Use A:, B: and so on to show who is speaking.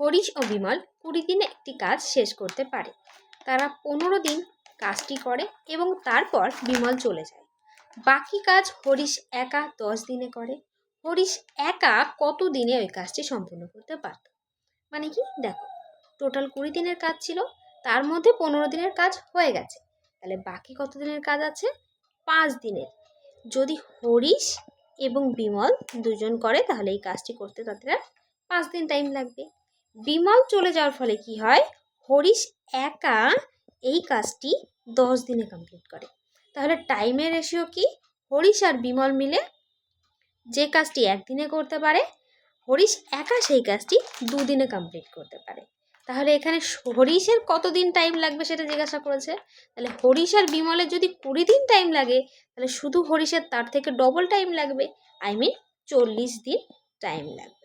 A: হরিশ ও বিমল কুড়ি দিনে একটি কাজ শেষ করতে পারে। তারা পনেরো দিন কাজটি করে এবং তারপর বিমল চলে যায়। বাকি কাজ হরিশ একা দশ দিনে করে। হরিশ একা কত দিনে ওই কাজটি সম্পূর্ণ করতে পারত? মানে কি? দেখো টোটাল কুড়ি দিনের কাজ ছিল, তার মধ্যে পনেরো দিনের কাজ হয়ে গেছে। তাহলে বাকি কত দিনের কাজ আছে? পাঁচ দিনের। যদি হরিশ এবং বিমল দুজন করে, তাহলে এই কাজটি করতে তাদের পাঁচ দিন টাইম লাগবে। বিমল চলে যাওয়ার ফলে কি হয়? হরিশ একা এই কাজটি দশ দিনে কমপ্লিট করে। তাহলে টাইমের রেশিও কি? হরিশ আর বিমল মিলে যে কাজটি একদিনে করতে পারে, হরিশ একা সেই কাজটি দুদিনে কমপ্লিট করতে পারে। তাহলে এখানে হরিশের কতদিন টাইম লাগবে সেটা জিজ্ঞাসা করেছে। তাহলে হরিশ আর বিমলের যদি কুড়ি দিন টাইম লাগে, তাহলে শুধু হরিশের তার থেকে ডবল টাইম লাগবে। আই মিন চল্লিশ দিন টাইম লাগবে।